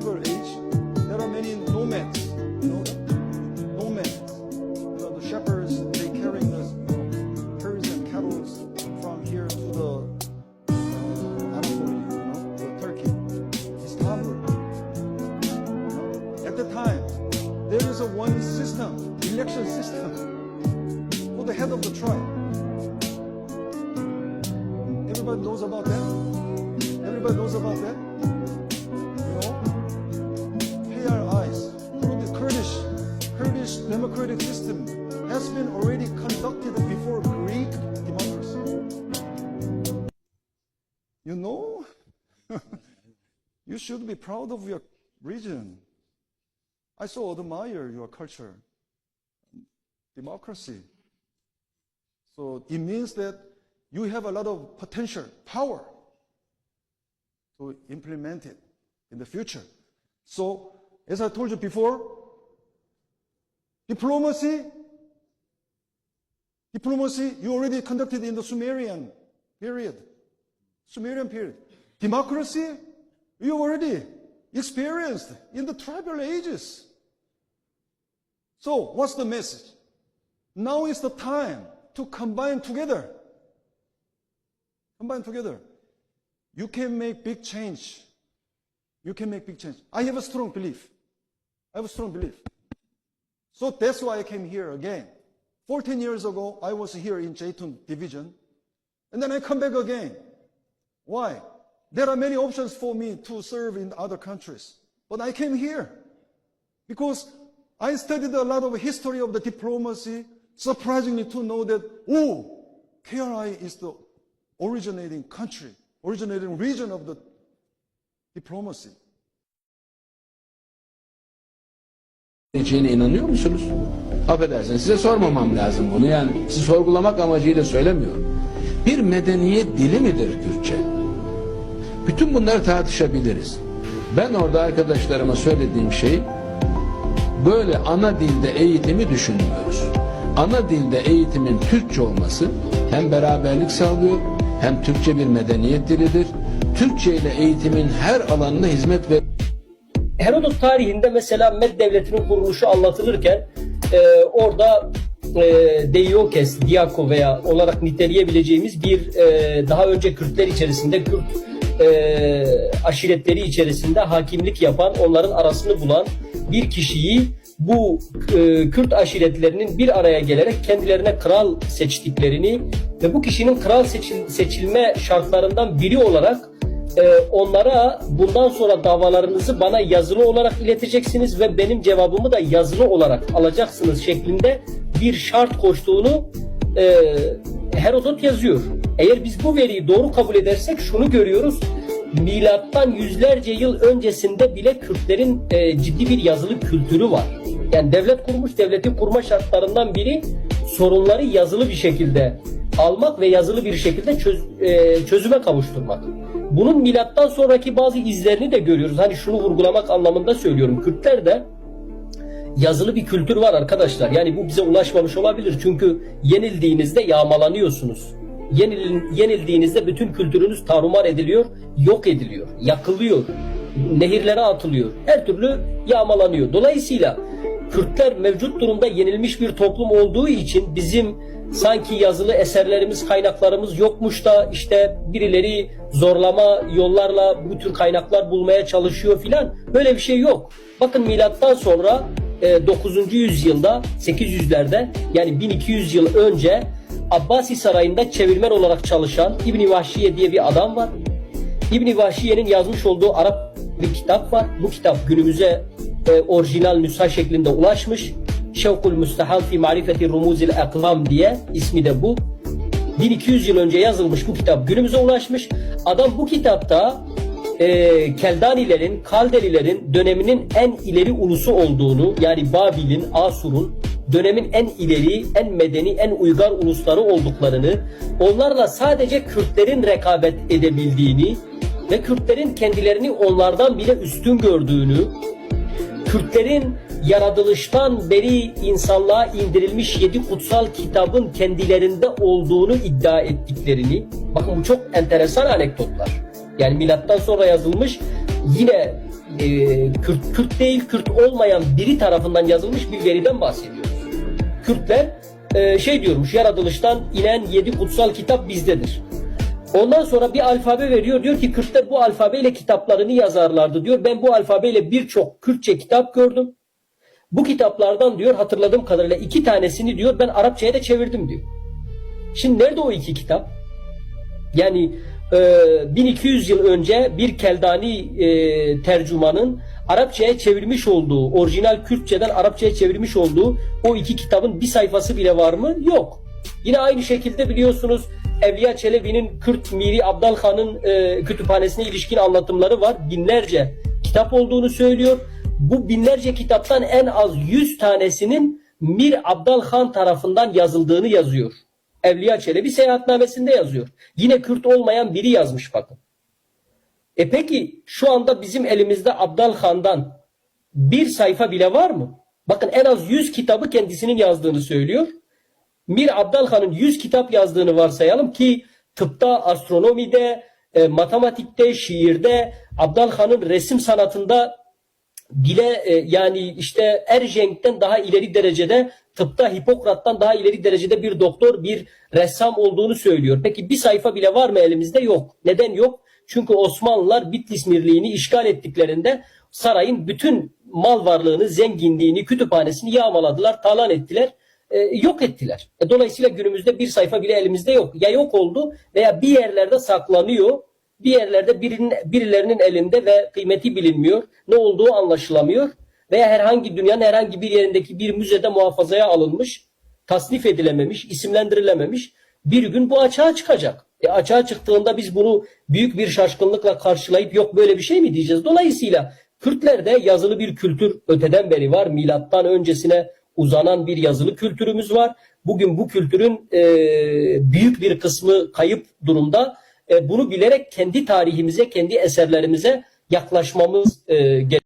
age, there are many nomads. You know, nomads. You know, the shepherds they carrying the herds and cattle from here to the uh, Anatolia, you know, to Turkey, Istanbul. At the time, there is a one system, election system for the head of the tribe. Everybody knows about that. Everybody knows about that. Democratic system has been already conducted before Greek democracy. You know, you should be proud of your region. I so admire your culture, democracy. So it means that you have a lot of potential, power to implement it in the future. So, as I told you before, diplomacy, diplomacy you already conducted in the Sumerian period. Sumerian period. Democracy, you already experienced in the tribal ages. So, what's the message? Now is the time to combine together. Combine together. You can make big change. You can make big change. I have a strong belief. I have a strong belief. So that's why I came here again. 14 years ago, I was here in Jaytun division. And then I come back again. Why? There are many options for me to serve in other countries. But I came here because I studied a lot of history of the diplomacy, surprisingly to know that, oh, KRI is the originating country, originating region of the diplomacy. İçine inanıyor musunuz? Affedersiniz size sormamam lazım bunu yani sizi sorgulamak amacıyla söylemiyorum. Bir medeniyet dili midir Kürtçe? Bütün bunları tartışabiliriz. Ben orada arkadaşlarıma söylediğim şey böyle ana dilde eğitimi düşünmüyoruz. Ana dilde eğitimin Türkçe olması hem beraberlik sağlıyor hem Türkçe bir medeniyet dilidir. Türkçe ile eğitimin her alanına hizmet ve Herodot tarihinde mesela Med devletinin kuruluşu anlatılırken e, orada e, Deiokes, Diako veya olarak niteleyebileceğimiz bir e, daha önce Kürtler içerisinde Kürt e, aşiretleri içerisinde hakimlik yapan, onların arasını bulan bir kişiyi bu e, Kürt aşiretlerinin bir araya gelerek kendilerine kral seçtiklerini ve bu kişinin kral seçil- seçilme şartlarından biri olarak e, onlara bundan sonra davalarınızı bana yazılı olarak ileteceksiniz ve benim cevabımı da yazılı olarak alacaksınız şeklinde bir şart koştuğunu e, Herodot yazıyor. Eğer biz bu veriyi doğru kabul edersek şunu görüyoruz. Milattan yüzlerce yıl öncesinde bile Kürtlerin e, ciddi bir yazılı kültürü var. Yani devlet kurmuş, devleti kurma şartlarından biri sorunları yazılı bir şekilde almak ve yazılı bir şekilde çöz- e, çözüme kavuşturmak. Bunun milattan sonraki bazı izlerini de görüyoruz. Hani şunu vurgulamak anlamında söylüyorum. Kürtler de yazılı bir kültür var arkadaşlar. Yani bu bize ulaşmamış olabilir. Çünkü yenildiğinizde yağmalanıyorsunuz. Yenil, yenildiğinizde bütün kültürünüz tarumar ediliyor, yok ediliyor, yakılıyor, nehirlere atılıyor. Her türlü yağmalanıyor. Dolayısıyla Kürtler mevcut durumda yenilmiş bir toplum olduğu için bizim sanki yazılı eserlerimiz, kaynaklarımız yokmuş da işte birileri zorlama yollarla bu tür kaynaklar bulmaya çalışıyor filan. Böyle bir şey yok. Bakın milattan sonra e, 9. yüzyılda 800'lerde yani 1200 yıl önce Abbasi Sarayı'nda çevirmen olarak çalışan İbni Vahşiye diye bir adam var. İbni Vahşiye'nin yazmış olduğu Arap bir kitap var. Bu kitap günümüze e, orijinal nüsha şeklinde ulaşmış. Şevkul Müstehal fi Marifeti Rumuzil Aklam diye ismi de bu. 1200 yıl önce yazılmış bu kitap günümüze ulaşmış. Adam bu kitapta e, Keldanilerin, Kaldelilerin döneminin en ileri ulusu olduğunu yani Babil'in, Asur'un dönemin en ileri, en medeni, en uygar ulusları olduklarını, onlarla sadece Kürtlerin rekabet edebildiğini ve Kürtlerin kendilerini onlardan bile üstün gördüğünü, Kürtlerin yaratılıştan beri insanlığa indirilmiş yedi kutsal kitabın kendilerinde olduğunu iddia ettiklerini, bakın bu çok enteresan anekdotlar. Yani milattan sonra yazılmış yine e, Kürt, Kürt değil Kürt olmayan biri tarafından yazılmış bir veriden bahsediyoruz. Kürtler e, şey diyormuş yaratılıştan inen yedi kutsal kitap bizdedir. Ondan sonra bir alfabe veriyor. Diyor ki Kürtler bu alfabeyle kitaplarını yazarlardı diyor. Ben bu alfabeyle birçok Kürtçe kitap gördüm. Bu kitaplardan diyor hatırladığım kadarıyla iki tanesini diyor ben Arapçaya da çevirdim diyor. Şimdi nerede o iki kitap? Yani e, 1200 yıl önce bir Keldani e, tercümanın Arapçaya çevirmiş olduğu, orijinal Kürtçeden Arapçaya çevirmiş olduğu o iki kitabın bir sayfası bile var mı? Yok. Yine aynı şekilde biliyorsunuz Evliya Çelebi'nin Kürt Miri Abdal Han'ın e, kütüphanesine ilişkin anlatımları var. Binlerce kitap olduğunu söylüyor. Bu binlerce kitaptan en az 100 tanesinin Mir Abdal Han tarafından yazıldığını yazıyor. Evliya Çelebi seyahatnamesinde yazıyor. Yine Kürt olmayan biri yazmış bakın. E peki şu anda bizim elimizde Abdal Han'dan bir sayfa bile var mı? Bakın en az 100 kitabı kendisinin yazdığını söylüyor. Mir Abdal Han'ın 100 kitap yazdığını varsayalım ki tıpta, astronomide, e, matematikte, şiirde, Abdal Han'ın resim sanatında bile e, yani işte Ercenk'ten daha ileri derecede tıpta Hipokrat'tan daha ileri derecede bir doktor, bir ressam olduğunu söylüyor. Peki bir sayfa bile var mı elimizde? Yok. Neden yok? Çünkü Osmanlılar Bitlis Mirliği'ni işgal ettiklerinde sarayın bütün mal varlığını, zenginliğini, kütüphanesini yağmaladılar, talan ettiler, e, yok ettiler. E, dolayısıyla günümüzde bir sayfa bile elimizde yok. Ya yok oldu veya bir yerlerde saklanıyor, bir yerlerde birinin, birilerinin elinde ve kıymeti bilinmiyor, ne olduğu anlaşılamıyor veya herhangi dünyanın herhangi bir yerindeki bir müzede muhafazaya alınmış, tasnif edilememiş, isimlendirilememiş bir gün bu açığa çıkacak. E açığa çıktığında biz bunu büyük bir şaşkınlıkla karşılayıp yok böyle bir şey mi diyeceğiz? Dolayısıyla Kürtlerde yazılı bir kültür öteden beri var. Milattan öncesine uzanan bir yazılı kültürümüz var. Bugün bu kültürün e, büyük bir kısmı kayıp durumda. E, bunu bilerek kendi tarihimize, kendi eserlerimize yaklaşmamız gerekiyor.